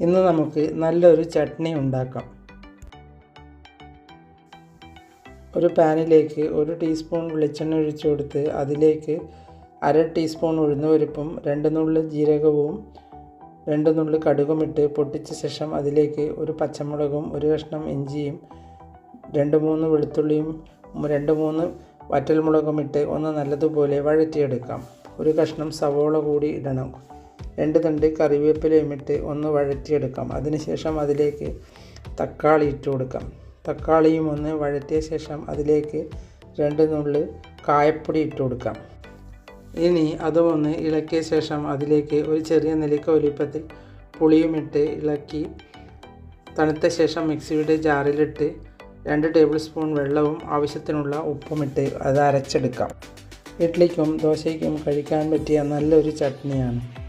ഇന്ന് നമുക്ക് നല്ലൊരു ചട്നി ഉണ്ടാക്കാം. ഒരു പാനിലേക്ക് ഒരു ടീസ്പൂൺ വെളിച്ചെണ്ണ ഒഴിച്ചു കൊടുത്ത് അതിലേക്ക് അര ടീസ്പൂൺ ഉഴുന്നുപരിപ്പും രണ്ട് നുള്ളി ജീരകവും രണ്ട് നുള്ളി കടുകും ഇട്ട് പൊട്ടിച്ച ശേഷം അതിലേക്ക് ഒരു പച്ചമുളകും ഒരു കഷ്ണം ഇഞ്ചിയും രണ്ട് മൂന്ന് വെളുത്തുള്ളിയും രണ്ട് മൂന്ന് വറ്റൽമുളകും ഇട്ട് ഒന്ന് നല്ലതുപോലെ വഴറ്റിയെടുക്കാം. ഒരു കഷ്ണം സവോള കൂടി ഇടണം. രണ്ട് തണ്ട് കറിവേപ്പിലയും ഇട്ട് ഒന്ന് വഴറ്റിയെടുക്കാം. അതിനുശേഷം അതിലേക്ക് തക്കാളി ഇട്ട് കൊടുക്കാം. തക്കാളിയും ഒന്ന് വഴറ്റിയ ശേഷം അതിലേക്ക് രണ്ട് നുള്ളി കായപ്പൊടി ഇട്ട് കൊടുക്കാം. ഇനി അതും ഒന്ന് ഇളക്കിയ ശേഷം അതിലേക്ക് ഒരു ചെറിയ നെല്ലിക്ക വലിപ്പത്തിൽ പുളിയും ഇട്ട് ഇളക്കി തണുത്ത ശേഷം മിക്സിയുടെ ജാറിലിട്ട് രണ്ട് ടേബിൾ സ്പൂൺ വെള്ളവും ആവശ്യത്തിനുള്ള ഉപ്പുമിട്ട് അത് അരച്ചെടുക്കാം. ഇഡ്ഡലിക്കും ദോശയ്ക്കും കഴിക്കാൻ പറ്റിയ നല്ലൊരു ചട്നിയാണ്.